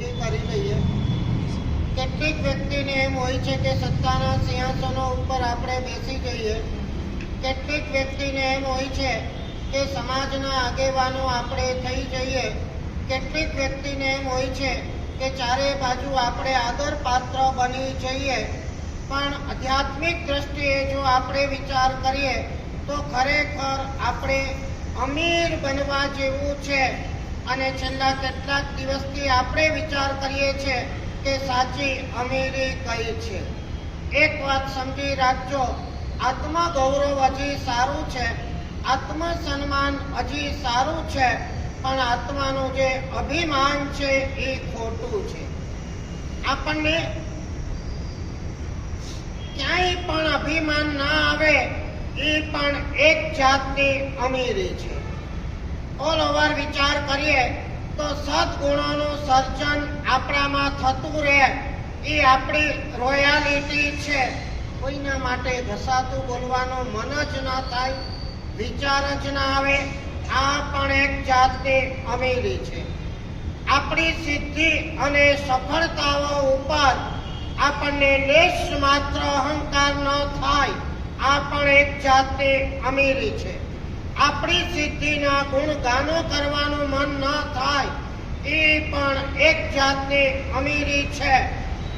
જઈએ કેટલીક વ્યક્તિને એમ હોય છે કે સત્તાના સિંહાસનો ઉપર આપણે બેસી જઈએ. કેટલીક વ્યક્તિને એમ હોય છે કે સમાજના આગેવાનો આપણે થઈ જઈએ. કેટલીક વ્યક્તિને એમ હોય છે કે ચારે બાજુ આપણે આદર પાત્ર બની જઈએ. પણ આધ્યાત્મિક દ્રષ્ટિએ જો આપણે વિચાર કરીએ, તો ખરેખર આપણે અમીર બનવા જેવું છે. અને છેલ્લા કેટલાક દિવસથી આપણે વિચાર કરીએ છીએ કે સાચી અમીરી કઈ છે? એક વાત સમજી રાખજો આત્મગૌરવ હજી સારું છે, આત્મસન્માન હજી સારું છે, પણ આત્માનું જે અભિમાન છે એ ખોટું છે. આપણને ક્યાંય પણ અભિમાન ના આવે, એ પણ એક જાતની અમીરી છે. ઓલ ઓવર વિચાર કરીએ તો સદગુણોનું સર્જન આપણામાં થતું રહે. એ આપણી રોયાલિટી છે. કોઈના માટે ઘસાતું બોલવાનું મન જ ન થાય, વિચાર જ ના આવે. આ પણ એક જાતની અમીરી છે. આપણી સિદ્ધિ અને સફળતાઓ ઉપર આપણને લેશ માત્ર અહંકાર ન થાય. આ પણ એક જાતની અમીરી છે. આપણી સિદ્ધિના ગુણગાનો કરવાનું મન ન થાય, એ પણ એક જાતની અમીરી છે.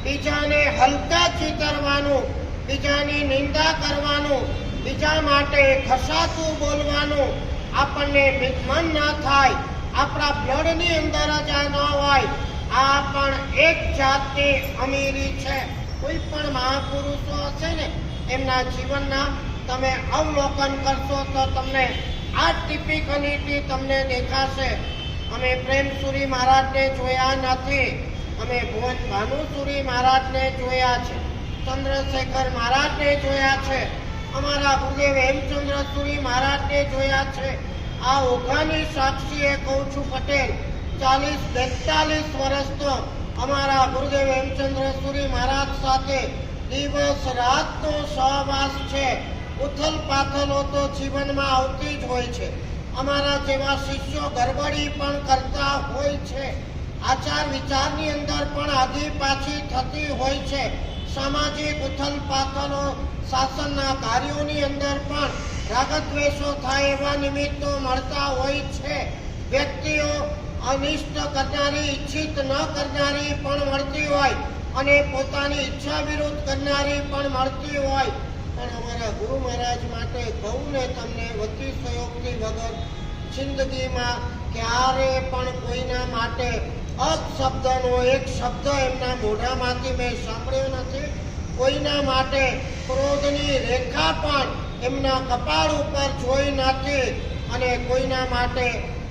બીજાને હલકા ચીતરવાનું, બીજાની નિંદા કરવાનું, બીજા માટે ખસાતું બોલવાનું આપણને મન ન થાય. આપણા બ્લડની અંદર જ આ ન હોય. આ પણ એક જાતની અમીરી છે. કોઈ પણ મહાપુરુષો હશે ને, એમના જીવનના તમે અવલોકન કરશો તો તમને આ ટિપિકલિટી તમને દેખાશે. અમે પ્રેમસુરી મહારાજને જોયા નથી. અમે ભુવન ભાનુસુરી મહારાજને જોયા છે. ચંદ્રશેખર મહારાજને જોયા છે. અમારા ગુરુદેવ હેમચંદ્રસુરી મહારાજને જોયા છે. આ ઓઘાની સાક્ષીએ કહું છું પટેલ, ચાલીસ બેતાલીસ વર્ષ તો અમારા ગુરુદેવ હેમચંદ્રસુરી મહારાજ સાથે દિવસ રાતનો સહવાસ છે. ઉથલ પાથલો તો જીવનમાં આવતી જ હોય છે. અમારા જેવા શિષ્યો ગરબડી પણ કરતા હોય છે. આચાર વિચારની અંદર પણ આધી પાછી થતી હોય છે. સામાજિક ઉથલ પાથલો શાસનના કાર્યોની અંદર પણ રાગદ્વેષો થાય એવા નિમિત્તો મળતા હોય છે. વ્યક્તિઓ અનિષ્ટ કરનારી, ઈચ્છિત ન કરનારી પણ મળતી હોય અને પોતાની ઈચ્છા વિરુદ્ધ કરનારી પણ મળતી હોય. પણ અમારા ગુરુ મહારાજ માટે કહું ને તમને વતી સહયોગથી વગર જિંદગીમાં ક્યારે પણ કોઈના માટે અપશબ્દનો એક શબ્દ એમના મોઢામાંથી મેં સાંભળ્યો નથી. કોઈના માટે ક્રોધની રેખા પણ એમના કપાળ ઉપર જોઈ નથી અને કોઈના માટે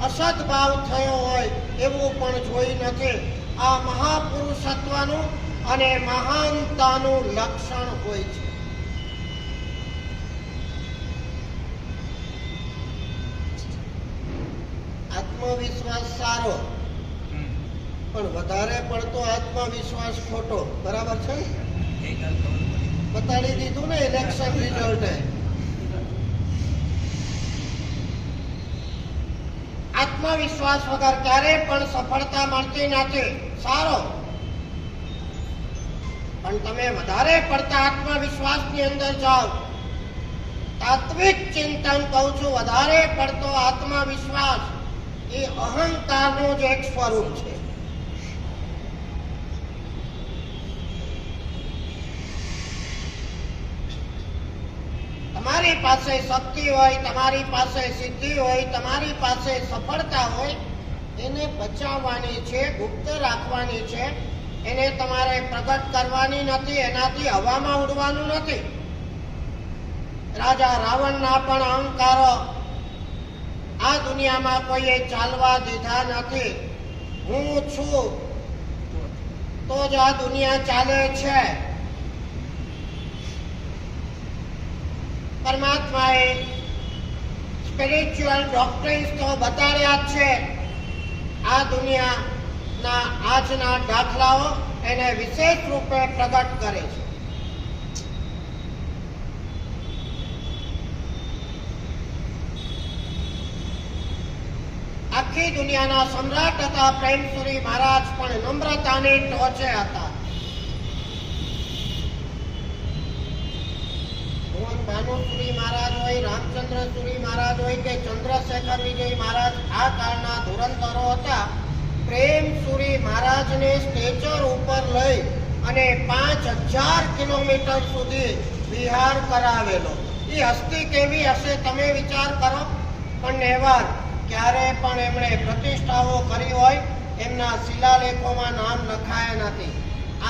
અસદભાવ થયો હોય એવું પણ જોઈ નથી. આ મહાપુરુષત્વનું અને મહાનતાનું લક્ષણ હોય છે. આત્મવિશ્વાસ સારો. પણ વધારે પડતો આત્મવિશ્વાસ ખોટો. બરાબર છે? બતાડી દીધું ને ઇલેક્શન રિઝલ્ટે આત્મવિશ્વાસ વગર ક્યારે પણ સફળતા મળતી નથી. સારો. પણ તમે વધારે પડતા આત્મવિશ્વાસની અંદર જાઓ. તાત્વિક ચિંતન કહું છું વધારે પડતો આત્મવિશ્વાસ. એ અહંકારનું જ એક સ્વરૂપ છે. તમારી પાસે શક્તિ હોય, તમારી પાસે સિદ્ધિ હોય, તમારી પાસે સફળતા હોય, એને બચાવવાની છે, ગુપ્ત રાખવાની છે, એને તમારે પ્રગટ કરવાની નથી, એનાથી હવામાં ઉડવાનું નથી. રાજા રાવણના પણ અહંકારો આ દુનિયામાં કોઈએ ચાલવા દીધા નથી. હું છું. તો જ આ દુનિયા ચાલે છે. પરમાત્માએ સ્પિરિચ્યુઅલ ડોક્ટર્સ તો બતાડ્યા છે. આ દુનિયાના આજના દાખલાઓ એને વિશેષ રૂપે પ્રગટ કરે છે. આખી દુનિયાના સમ્રાટ હતા પ્રેમસુરી મહારાજ પણ નમ્રતાની ટોચે હતા. ભુવન ભાનુસુરી મહારાજ હોય, રામચંદ્ર સુરી મહારાજ હોય કે ચંદ્રશેખર વિજય મહારાજ, આ કાળના ધુરંધરો હતા. પ્રેમસુરી મહારાજને સ્ટેચર ઉપર લઈ અને પાંચ હજાર કિલોમીટર સુધી વિહાર કરાવેલો. એ હસ્તી કેવી હશે તમે વિચાર કરો, પણ નેવર ક્યારે પણ એમણે પ્રતિષ્ઠાઓ કરી હોય, એમના શિલાલેખોમાં નામ લખાયા નથી.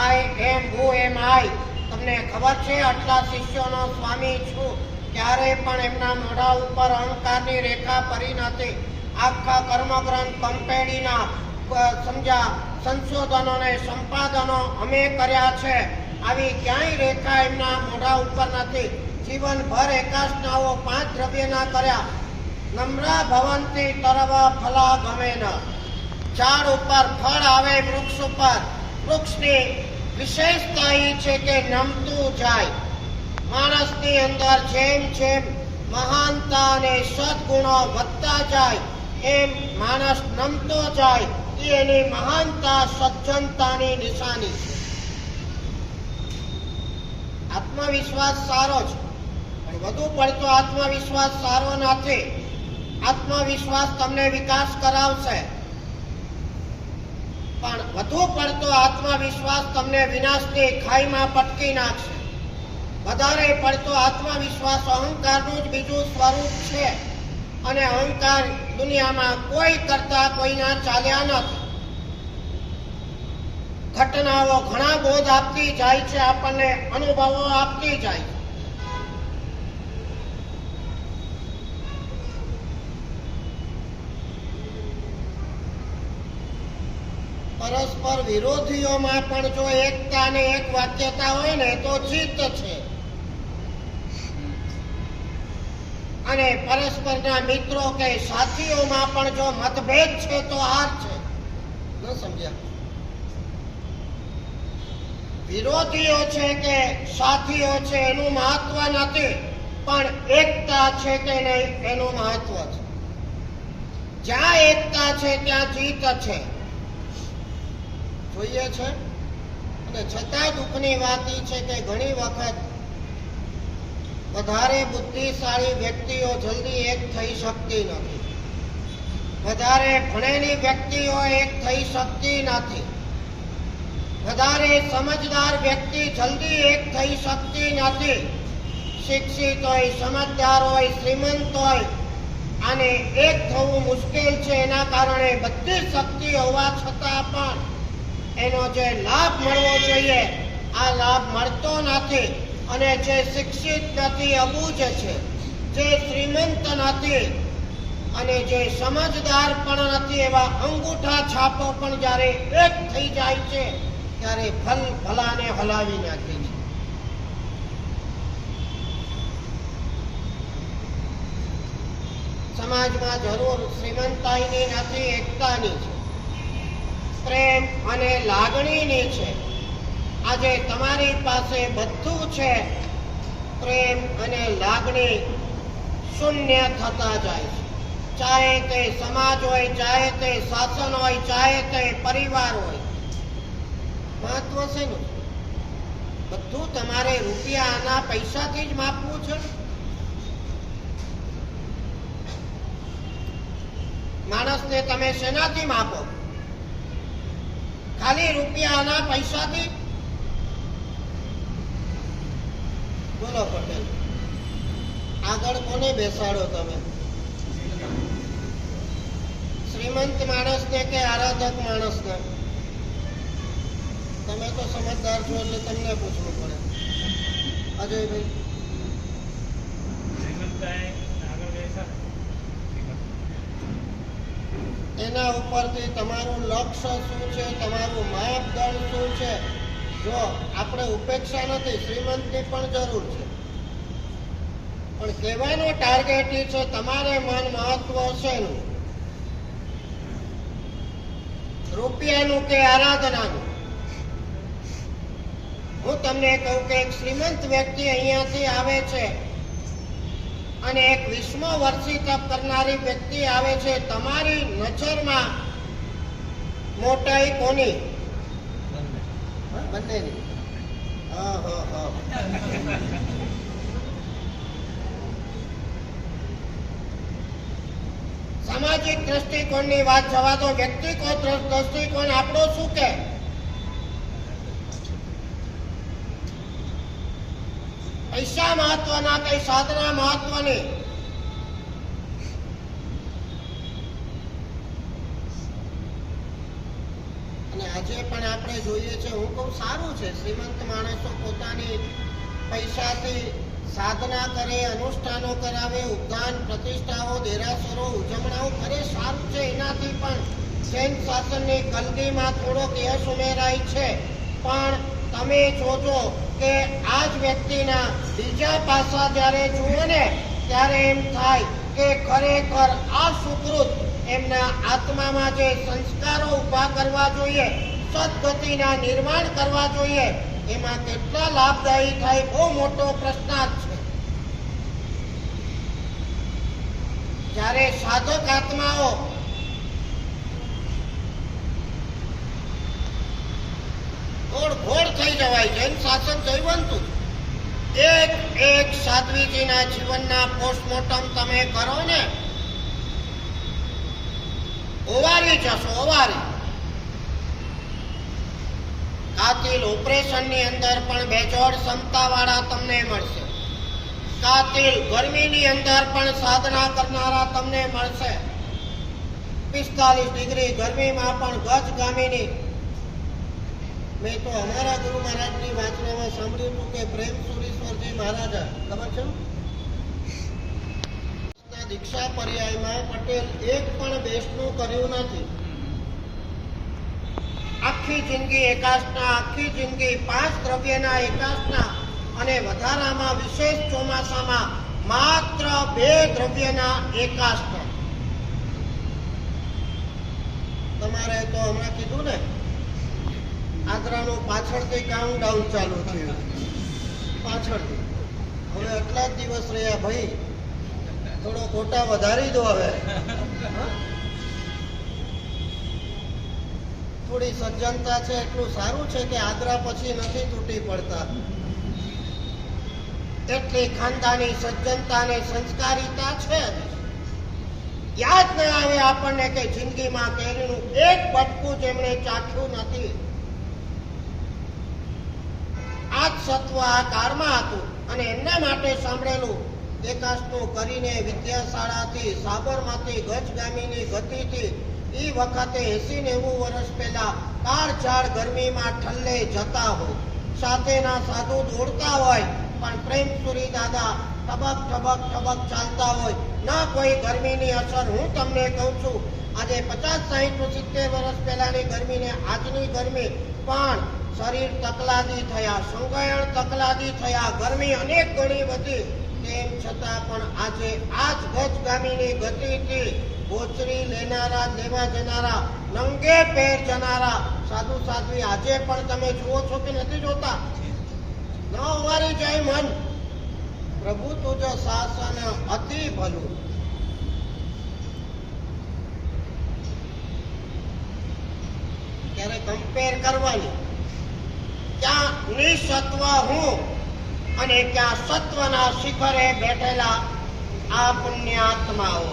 આઈ એમ હુ એમ આઈ. તમને ખબર છે, આટલા શિષ્યોનો સ્વામી છું. ક્યારે પણ એમના મોઢા ઉપર અહંકારની રેખા પડી નથી. આખા કર્મગ્રંથ કંપેડીના સમજા સંશોધનો ને સંપાદનો અમે કર્યા છે. આવી ક્યાંય રેખા એમના મોઢા ઉપર નથી. જીવનભર એકાસનાઓ પાંચ દ્રવ્યના કર્યા. નમ્રા ભવંતી તરવા ફલા ગમે ન ઝાડ ઉપર ફળ આવે વૃક્ષ ઉપર. વૃક્ષની વિશેષતા એ છે કે નમતું જાય. માણસની અંદર જેમ જેમ મહાનતા અને સદગુણો વધતા જાય, એમ માણસ નમતો જાય, એ એની મહાનતા, સજ્જનતાની નિશાની છે. આત્મવિશ્વાસ સારો છે પણ વધુ પડતો આત્મવિશ્વાસ સારો નથી આત્મવિશ્વાસ તમને વિકાસ કરાવશે. પણ વધુ પડતો આત્મવિશ્વાસ તમને વિનાશની ખાઈમાં પટકી નાખશે. વધારે પડતો આત્મવિશ્વાસ અહંકારનું જ બીજું સ્વરૂપ છે. અને અહંકાર દુનિયામાં કોઈ કરતા કોઈના ચાલ્યા નથી. ઘટનાઓ ઘણા બોધ આપતી જાય છે, આપણને અનુભવો આપતી જાય છે. પરસ્પર વિરોધીઓમાં પણ જો એકતા અને એક વાક્યતા હોય ને, તો જીત છે. અને પરસ્પરના મિત્રો કે સાથીઓમાં પણ જો મતભેદ છે, તો હાર છે. ન સમજ્યા? વિરોધીઓ છે કે સાથીઓ છે, એનું મહત્વ નથી. પણ એકતા છે કે નહીં, એનું મહત્વ છે. જ્યાં એકતા છે, ત્યાં જીત છે. જોઈએ છે. અને છતાં દુઃખની વાત એ છે કે ઘણી વખત વધારે બુદ્ધિશાળી વ્યક્તિઓ જલ્દી એક થઈ શકતી નથી. વધારે ભણેલી વ્યક્તિઓ એક થઈ શકતી નથી. વધારે સમજદાર વ્યક્તિ જલ્દી એક થઈ શકતી નથી. શિક્ષિત હોય, સમજદાર હોય, શ્રીમંત હોય અને એક થવું મુશ્કેલ છે એના કારણે બધી શક્તિ હોવા છતાં પણ એનો જે લાભ મળવો જોઈએ, આ લાભ મળતો નથી અને જે શિક્ષિત નથી, અબૂજ છે, જે શ્રીમંત નથી અને જે સમજદાર પણ નથી, એવા અંગૂઠા છાપો પણ જ્યારે એક થઈ જાય છે, ત્યારે ફલ ભલાને હલાવી નાખે છે. સમાજમાં જરૂર શ્રીમંતાઈની નથી, એકતાની છે. પ્રેમ અને લાગણીની છે. આજે તમારી પાસે બધું છે. પ્રેમ અને લાગણી શૂન્ય થતા જાય છે. ચાહે તે સમાજ હોય, ચાહે તે શાસન હોય, ચાહે તે પરિવાર હોય. મહત્વ છે? ને બધું તમારે રૂપિયા આના પૈસાથી જ માપવું છે માણસને તમે શેનાથી માપો? ખાલી રૂપિયાના પૈસાથી બોલો પટેલ, આગળ કોને બેસાડો તમે? શ્રીમંત માણસને કે આરાધક માણસને? તમે તો સમજદાર છો એટલે તમને પૂછવું પડે. અજયભાઈ શ્રીમંતાએ આગળ બેસા એના ઉપરથી તમારું લક્ષ્ય શું છે, તમારું માપદંડ શું છે? જો આપણે ઉપેક્ષા નથી, શ્રીમંતની પણ જરૂર છે. પણ કહેવાનો ટાર્ગેટ એ છે, તમારે મન મહત્વ શેનું? રૂપિયાનું કે આરાધનાનું? હું તમને કહું કે એક શ્રીમંત વ્યક્તિ અહીંયાથી આવે છે અને એક વિશ્વ વર્ષી તપ કરનારી વ્યક્તિ આવે છે તમારી નજરમાં મોટાઈ કોની? બંનેની. સામાજિક દ્રષ્ટિકોણની વાત જવા તો વ્યક્તિગત દ્રષ્ટિકોણ આપણો શું કે? પૈસા મહત્વના કઈ સાધના મહત્વની? અને આજે પણ આપણે જોઈએ છે, હું કહું સારું છે, શ્રીમંત માણસો પોતાની પૈસાથી સાધના કરે, અનુષ્ઠાનો કરાવે ઉદ્યાન પ્રતિષ્ઠાઓ, દેરાસરો, ઉજવણાઓ કરે, સારું છે એનાથી પણ જૈન શાસનની કલગીમાં થોડોક યશ ઉમેરાય છે. પણ તમે જોજો કે આ જ વ્યક્તિના બીજા પાસા જ્યારે જુઓ ને, ત્યારે એમ થાય કે ખરેખર આ સુકૃત એમના આત્મામાં જે સંસ્કારો ઊભા કરવા જોઈએ, સદગતિના નિર્માણ કરવા જોઈએ, એમાં કેટલા લાભદાયી થાય બહુ મોટો પ્રશ્નાર્થ છે. જ્યારે સાધક આત્માઓ ઘોડ થઈ જવાય જૈન શાસન જયવંતું એક એક સાધ્વીજીના જીવનના પોસ્ટમોર્ટમ તમે કરો ને, ઓવારી જશો, ઓવારી. કાતિલ ઓપરેશનની અંદર પણ બેજોડ ક્ષમતાવાળા તમને મળશે. કાતિલ ગરમીની અંદર પણ સાધના કરનારા તમને મળશે. પિસ્તાલીસ ડિગ્રી ગરમીમાં પણ ગજગામીની મેં તો અમારા ગુરુ મહારાજની વાંચનામાં સાંભળ્યું કે પ્રેમ સુરેશ્વરજી મહારાજા, ખબર છે? દીક્ષા પર્યાયમાં પટેલ એક પણ બેસનું કર્યું નથી. આખી જિંદગી એકાશના આખી જિંદગી પાંચ દ્રવ્યના એકાશના અને વધારામાં વિશેષ ચોમાસામાં માત્ર બે દ્રવ્યના એકાશના તમારે તો હમણાં કીધું ને આદરાનું પાછળથી કાઉન્ટ ડાઉન ચાલુ થયું. પાછળથી. હવે આટલા જ દિવસ રહ્યા ભાઈ. થોડો ખોટા વધારી દો હવે? થોડી સજ્જનતા છે, એટલું સારું છે કે આદરા પછી નથી તૂટી પડતા. એટલી ખાનદાની સજ્જનતા અને સંસ્કારિતા છે. યાદ ન આવે આપણને કે જિંદગીમાં કેરીનું એક બટકું જેમણે ચાખ્યું નથી. સત્વ આ કાળમાં હતું અને એમના માટે સાંભળેલું એકાસનું કરીને વિદ્યાશાળાથી સાબરમાંથી ગજગામીની ગતિથી એ વખતે એસી નેવું વર્ષ પહેલા કાળઝાળ ગરમીમાં ઠલ્લે જતા હોય. સાથેના સાધુ દોડતા હોય, પણ પ્રેમસુરી દાદા ટબક ટબક ટબક ચાલતા હોય. ના કોઈ ગરમીની અસર, હું તમને કહું છું, આજે પચાસ સાહીઠ, સિત્તેર વર્ષ પહેલાની ગરમીને આજની ગરમી, પણ શરીર તકલાદી થયા, સુગયણ તકલાદી થયા, ગરમી અનેક ગણી વધી. તેમ છતાં પણ આજે આ જ ગજગામીની ગતિથી ગોચરી લેનારા, લેવા જનારા, નંગે પેર જનારા, સાધુ સાધ્વી આજે પણ તમે જુઓ છો કે નથી જોતા? ન ઉવારી જાય મન. પ્રભુ તુજ શાસન અતિ ભલું. ત્યારે કમ્પેર કરવાની. ક્યાં નિસત્વ હું અને ક્યાં સત્વના શિખરે બેઠેલા આ પુણ્યાત્માઓ.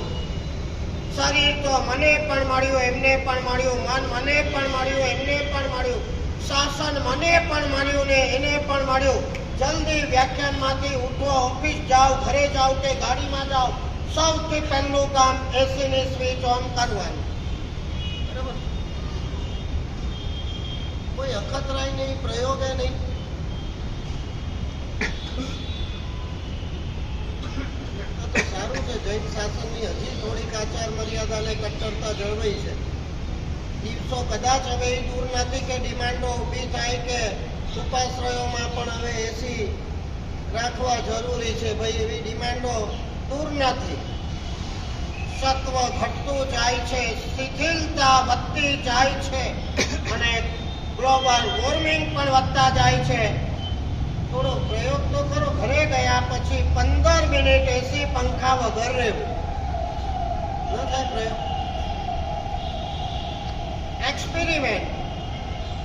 શરીર તો મને પણ મળ્યું, એમને પણ મળ્યું, મન મને પણ મળ્યું, એમને પણ મળ્યું, શાસન મને પણ મળ્યું ને એને પણ મળ્યું. જલ્દી વ્યાખ્યાનમાંથી ઉઠો, ઓફિસ જાઓ, ઘરે જાઓ કે ગાડીમાં જાઓ. સૌથી પહેલું કામ એસીની સ્વિચ ઓન કરવાનું બરાબર કોઈ અખતરાય નહીં, પ્રયોગે નહીં. તો સારું છે, જૈન શાસનની હજી થોડીક આચાર મર્યાદા અને કટ્ટરતા જળવાઈ છે. દિવસો કદાચ હવે એ દૂર નથી કે ડિમાન્ડો ઊભી થાય કે ઉપાશ્રયોમાં પણ હવે એસી રાખવા જરૂરી છે ભાઈ, એવી ડિમાન્ડો દૂર નથી. સત્વ ઘટતું જાય છે, શિથિલતા વધતી જાય છે. અને ગ્લોબલ વોર્મિંગ પણ વધતા જાય છે. થોડો પ્રયોગ તો ખરો, ઘરે ગયા પછી પંદર મિનિટ એસી પંખા વગર રહેવું. ન થાય પ્રયોગ? એક્સપેરિમેન્ટ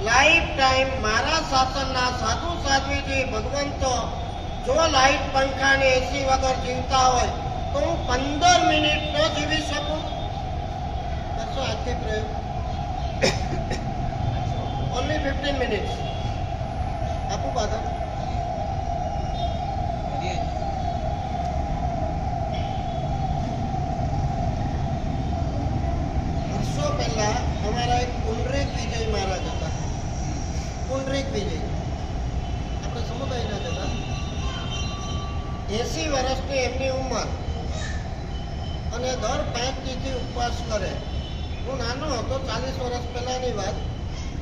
લાઈફ ટાઈમ મારા શાસનના સાધુ સાધ્વીજી ભગવંતો, જો લાઈટ પંખા ને એસી વગર જીવતા હોય, તો હું પંદર મિનિટ ન જીવી શકું? કરશો આજથી પ્રયોગ? ફિફ્ટીન મિનિટ્સ આપું પાછા વર્ષો પહેલા અમારા એક પુંડરીક વિજય મહારાજ હતા પુંડરીક વિજય આપણે સમુદાયના જ હતા એસી વર્ષની એમની ઉંમર અને દર પાંચ તિથિ ઉપવાસ કરે હું નાનો હતો ચાલીસ વર્ષ પહેલાની વાત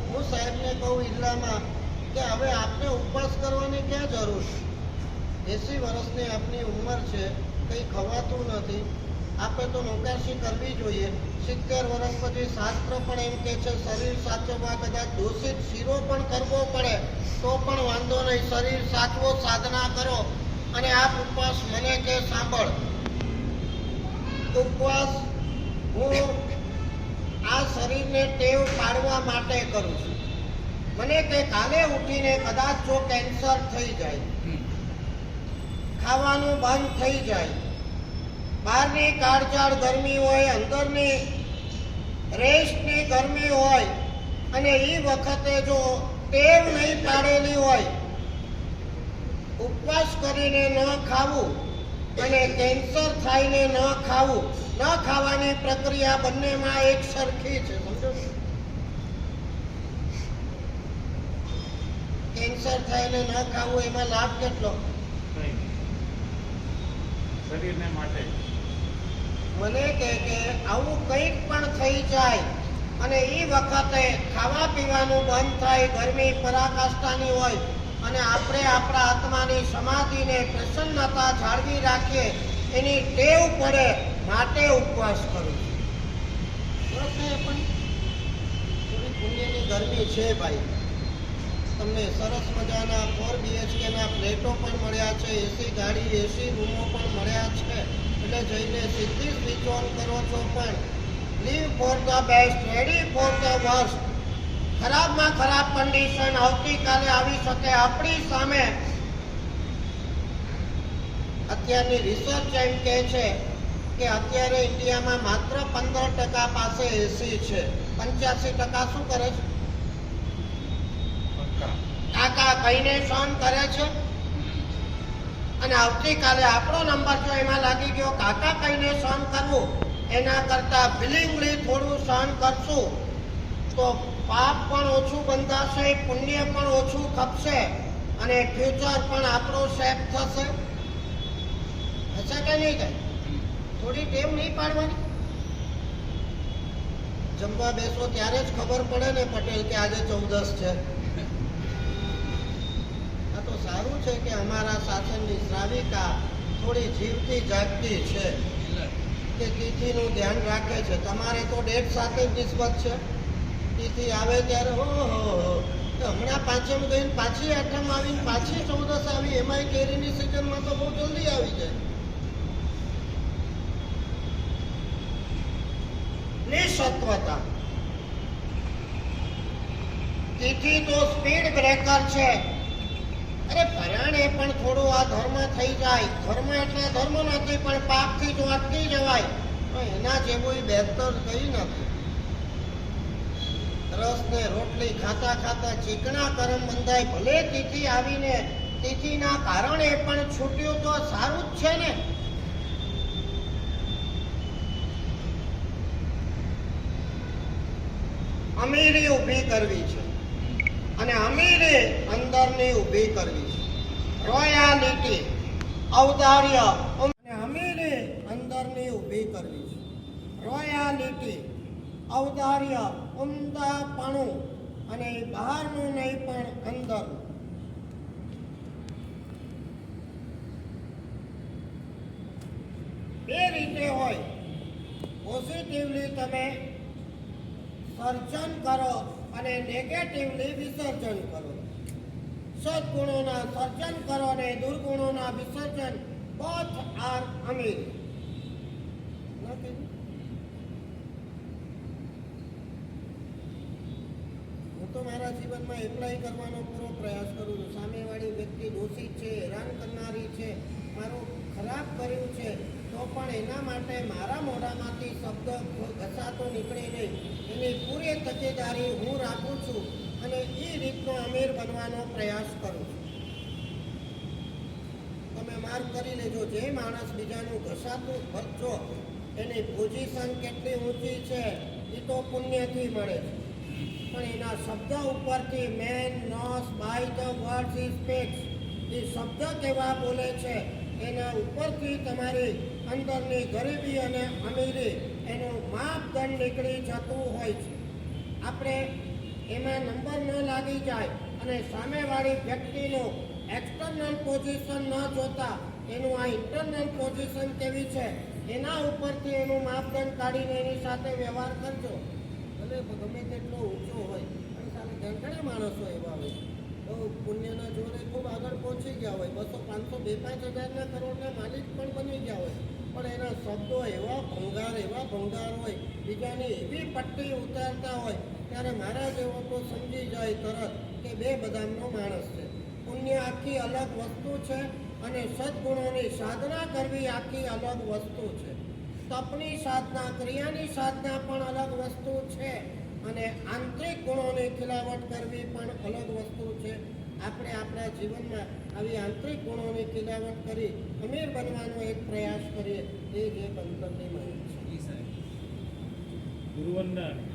હું સાહેબને કહું ઈલામાં કે હવે આપને ઉપવાસ કરવાની ક્યાં જરૂર છે? એસી વર્ષની આપની ઉંમર છે, કંઈ ખવાતું નથી. આપે તો નોકાશી કરવી જોઈએ. સિત્તેર વર્ષ પછી શાસ્ત્ર પણ એમ કે છે, શરીર સાચવવા કદાચ દૂષિત શીરો પણ કરવો પડે, તો પણ વાંધો નહીં. શરીર સાચવો સાધના કરો. અને આપ ઉપવાસ મને કે સાંભળ. ઉપવાસ હું આ શરીરને ટેવ પાડવા માટે કરું છું. મને કે કાલે ઉઠીને કદાચ જો કેન્સર થઈ જાય ખાવાનું બંધ થઈ જાય બહારની કાળજાળ ગરમી હોય અંદરની રેસ્ટની ગરમી હોય અને એ વખતે જો ટેવ નહીં પાડેલી હોય ઉપવાસ કરીને ન ખાવું અને કેન્સર થાયને ન ખાવું ન ખાવાની પ્રક્રિયા બંનેમાં એક સરખી છે સમજો? કેન્સર થાયને ન ખાવું એમાં લાભ કેટલો. શરીરને માટે મને કે કે આવું કંઈક પણ થઈ જાય અને એ વખતે ખાવા પીવાનું બંધ થાય ગરમી પરાકાષ્ઠાની હોય અને આપણે આપણા આત્માની સમાધિને પ્રસન્નતા જાળવી રાખીએ, એની ટેવ પડે માટે ઉપવાસ કરું પુણ્યની ગરમી છે ભાઈ. તમને સરસ મજાના ફોર બીએચકેના ફ્લેટો પણ મળ્યા છે એસી ગાડી એસી રૂમો પણ મળ્યા છે. એટલે જઈને સીધી સ્વિચ ઓન કરો છો પણ. Live for the best ready for the worst ખરાબમાં ખરાબ કન્ડિશન આવતીકાલે આવી શકે. આપણી સામે અત્યારની રિસર્ચ એમ કહે છે કે અત્યારે ઇન્ડિયામાં માત્ર પંદર ટકા પાસે એસી છે. પંચ્યાસી ટકા શું કરે છે? કાકા કહીને સહન કરે છે. અને આવતીકાલે આપણો નંબર જો એમાં લાગી ગયો કાકા કહીને સહન કરવું એના કરતા ફિલિંગલી થોડું સહન કરશું તો પાપ પણ ઓછું બંધાશે, પુણ્ય પણ ઓછું ખપશે અને ફ્યુચર પણ આપણું સેફ થશે. હશે કે નહીં કઈ? થોડી ટેવ નહીં પાડવાની? જમવા બેસો ત્યારે જ ખબર પડે ને પટેલ કે આજે ચૌદસ છે. આ તો સારું છે કે અમારા સાથેની શ્રાવિકા થોડી જીવતી જાગતી છે. કે તિથિનું ધ્યાન રાખે છે. તમારે તો ડેટ સાથે જ નિસ્બત છે. તિથિ આવે ત્યારે, ઓહો હમણાં પાંચમ ગઈને પાછી આઠમ આવીને પાછી ચૌદસ આવી, એમાંય કેરીની સિઝનમાં તો બહુ જલ્દી આવી જાય. નિસત્વતા. તિથિ તો સ્પીડ બ્રેકર છે. અરે પરાણે પણ થોડું આ ધર્મ થઈ જાય. ધર્મ એટલે ધર્મ નથી, પણ પાપથી જો અટકી જવાય. તો એના જેવું બહેતર થઈ નથી. રસ ને રોટલી ખાતા ખાતા ચીકણા કરમ બંધાય. ભલે તિથિ આવીને તિથિના કારણે પણ છૂટ્યું તો સારું જ છે ને? અમીરી ઊભી કરવી છે. અને અમીરી અંદરની ઊભી કરવી છે. રોયાલિટી ઔદાર્ય અને અમીરી અંદરની ઊભી કરવી છે. રોયાલિટી ઔદાર્ય ઉમદાપણું અને બહારનું નહીં, પણ અંદરનું. બે રીતે હોય. પોઝિટિવલી તમે સર્જન કરો અને નેગેટિવલી વિસર્જન કરો. સદગુણોના સર્જન કરો અને દુર્ગુણોના વિસર્જન. બોથ આર અમીર ના હું તો મારા જીવનમાં એપ્લાય કરવાનો પૂરો પ્રયાસ કરું છું. સામેવાળી વ્યક્તિ દોષિત છે, હેરાન કરનારી છે, મારું ખરાબ કર્યું છે, તો પણ એના માટે મારા મોઢામાંથી શબ્દ ઘસાતો નીકળે નહીં. એની પૂરી તકેદારી હું રાખું છું અને એ રીતનો અમીર બનવાનો પ્રયાસ કરું છું. તમે માર્ક કરી લેજો. જે માણસ બીજાનું ઘસાતું ભરજો એની પોઝિશન કેટલી ઊંચી છે એ તો પુણ્યથી મળે છે. પણ એના શબ્દ ઉપરથી man knows by the word is speaks એ શબ્દ કેવા બોલે છે, એના ઉપરથી તમારી અંદરની ગરીબી અને અમીરી એનું માપદંડ નીકળી જતું હોય છે. આપણે એમાં નંબર ન લાગી જાય અને સામેવાળી વ્યક્તિનું એક્સટર્નલ પોઝિશન ન જોતા એનું આ ઇન્ટરનલ પોઝિશન કેવી છે, એના ઉપરથી એનું માપદંડ કાઢીને એની સાથે વ્યવહાર કરજો ભલે ગમે તેટલો ઊંચો હોય પણ સામે ઘણા માણસો એવા હોય. તો પુણ્યના જોરે ખૂબ આગળ પહોંચી ગયા હોય. બસો પાંચસો બે પાંચ હજારના કરોડના માલિક પણ બની ગયા હોય. પણ એના શબ્દો એવા ભંગાર એવા ભંગાર હોય. બીજાની એવી પટ્ટી ઉતારતા હોય. ત્યારે મારા જેવો તો સમજી જાય તરત કે બે બદામનો માણસ છે. પુણ્ય આખી અલગ વસ્તુ છે અને સદગુણોની સાધના કરવી આખી અલગ વસ્તુ છે. તપની સાધના, ક્રિયાની સાધના પણ અલગ વસ્તુ છે. અને આંતરિક ગુણોની ખિલાવટ કરવી પણ અલગ વસ્તુ છે. આપણે આપણા જીવનમાં આવી આંતરિક ગુણોની ખિલાવટ કરી અમીર બનવાનો એક પ્રયાસ કરીએ, એ જે બંધનની માહિતી છે. ગુરુવંદન.